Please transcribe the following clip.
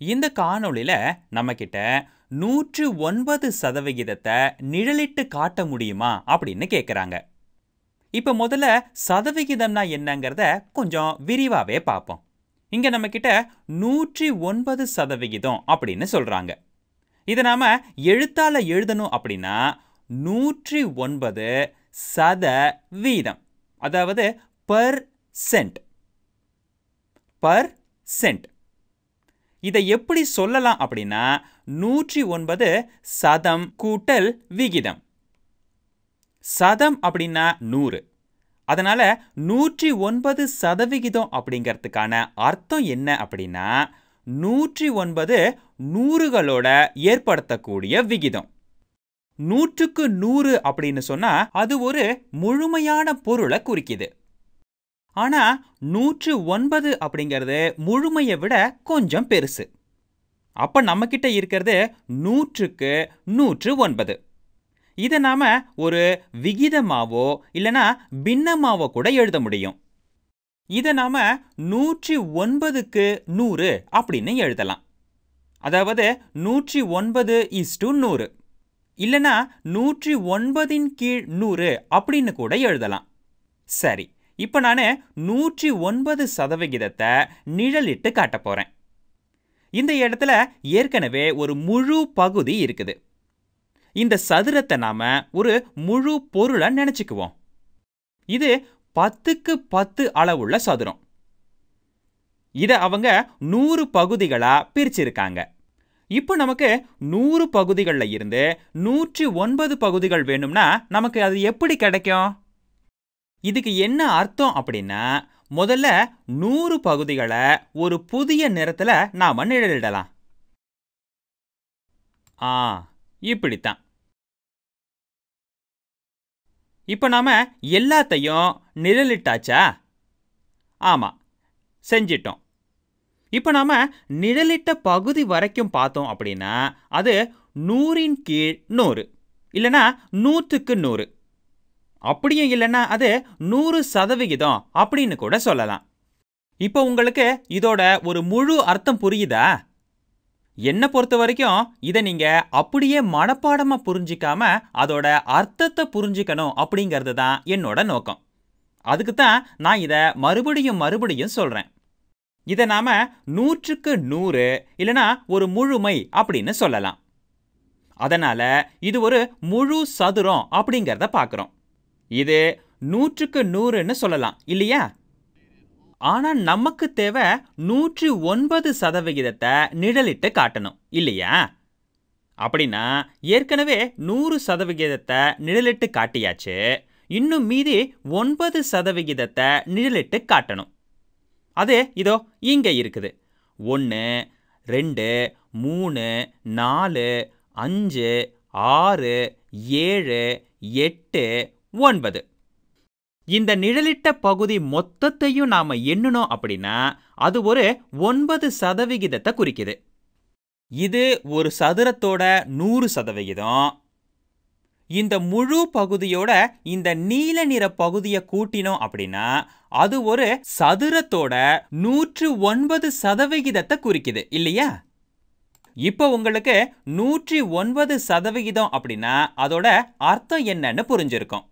இந்த காணொளியில நம்மகிட்ட நூற்று ஒன்பது சதவிகிதத்தை நிழலிட்டு காட்ட முடியுமா அப்படின்னு கேட்குறாங்க இப்போ முதல்ல சதவிகிதம்னா என்னங்கிறத கொஞ்சம் விரிவாகவே பார்ப்போம் இங்கே நம்மக்கிட்ட நூற்றி ஒன்பது சதவிகிதம் அப்படின்னு சொல்கிறாங்க இதை நாம் எழுத்தால் எழுதணும் அப்படின்னா நூற்றி ஒன்பது சத வீதம் அதாவது பர் சென்ட் பர் சென்ட் இதை எப்படி சொல்லலாம் அப்படின்னா நூற்றி ஒன்பது சதம் கூட்டல் விகிதம். சதம் அப்படின்னா நூறு. அதனால் நூற்றி ஒன்பது சதவிகிதம் அப்படிங்கிறதுக்கான அர்த்தம் என்ன அப்படின்னா நூற்றி ஒன்பது நூறுகளோட ஏற்படுத்தக்கூடிய விகிதம். நூற்றுக்கு நூறு அப்படின்னு சொன்னால் அது ஒரு முழுமையான பொருளை குறிக்குது. ஆனா நூற்று ஒன்பது அப்படிங்கிறது முழுமையை விட கொஞ்சம் பெருசு. அப்ப நம்மக்கிட்ட இருக்கிறது நூற்றுக்கு நூற்று ஒன்பது. இதை நாம ஒரு விகிதமாவோ இல்லனா பின்னமாவோ கூட எழுத முடியும். இதை நாம நூற்றி ஒன்பதுக்கு நூறு அப்படின்னு எழுதலாம். அதாவது நூற்றி ஒன்பது இஸ் டு நூறு. இல்லனா நூற்றி ஒன்பதின் கீழ் நூறு அப்படின்னு கூட எழுதலாம். சரி. இப்போ நான் நூற்றி ஒன்பது சதவிகிதத்தை நிழலிட்டு காட்ட போகிறேன் இந்த இடத்துல ஏற்கனவே ஒரு முழு பகுதி இருக்குது. இந்த சதுரத்தை நாம ஒரு முழு பொருளை நினச்சிக்குவோம். இது பத்துக்கு பத்து அளவுள்ள சதுரம். இதை அவங்க நூறு பகுதிகளாக பிரிச்சிருக்காங்க. இப்போ நமக்கு நூறு பகுதிகளில் இருந்து நூற்றி ஒன்பது பகுதிகள் வேணும்னா நமக்கு அது எப்படி கிடைக்கும்? இதுக்கு என்ன அர்த்தம் அப்படின்னா முதல்ல நூறு பகுதிகளை ஒரு புதிய நிறத்தில் நாம் நிழலிடலாம். ஆ இப்படித்தான். இப்போ நாம் எல்லாத்தையும் நிழலிட்டாச்சா? ஆமாம் செஞ்சிட்டோம். இப்போ நாம் நிழலிட்ட பகுதி வரைக்கும் பார்த்தோம் அப்படின்னா அது நூறின் கீழ் நூறு இல்லைனா நூற்றுக்கு நூறு. அப்படியும் இல்லைன்னா அது நூறு சதவிகிதம் அப்படின்னு கூட சொல்லலாம். இப்போ உங்களுக்கு இதோட ஒரு முழு அர்த்தம் புரியுதா? என்னை பொறுத்த வரைக்கும் இதை நீங்கள் அப்படியே மனப்பாடமாக புரிஞ்சிக்காம அதோட அர்த்தத்தை புரிஞ்சுக்கணும் அப்படிங்கிறது தான் என்னோட நோக்கம். அதுக்கு தான் நான் இதை மறுபடியும் மறுபடியும் சொல்கிறேன் இதை நாம் நூற்றுக்கு நூறு இல்லைனா ஒரு முழுமை அப்படின்னு சொல்லலாம். அதனால் இது ஒரு முழு சதுரம் அப்படிங்கிறத பார்க்குறோம் இது நூற்றுக்கு நூறுன்னு சொல்லலாம் இல்லையா? ஆனால் நமக்கு தேவை நூற்றி ஒன்பது சதவிகிதத்தை நிழலிட்டு காட்டணும் இல்லையா? அப்படின்னா ஏற்கனவே நூறு சதவிகிதத்தை நிழலிட்டு காட்டியாச்சு இன்னும் மீதி ஒன்பது சதவிகிதத்தை நிழலிட்டு காட்டணும். அது இதோ இங்கே இருக்குது. ஒன்று ரெண்டு மூணு நாலு அஞ்சு ஆறு ஏழு எட்டு ஒன்பது. இந்த நிழலிட்ட பகுதி மொத்தத்தையும் நாம எண்ணணும் அப்படின்னா அது ஒரு ஒன்பது சதவிகிதத்தை குறிக்குது. இது ஒரு சதுரத்தோட நூறு சதவிகிதம். இந்த முழு பகுதியோட இந்த நீல நிற பகுதியை கூட்டினோம் அப்படின்னா அது ஒரு சதுரத்தோட நூற்று ஒன்பது சதவிகிதத்தை குறிக்குது இல்லையா? இப்போ உங்களுக்கு நூற்றி ஒன்பது சதவிகிதம் அப்படின்னா அதோட அர்த்தம் என்னன்னு புரிஞ்சிருக்கும்.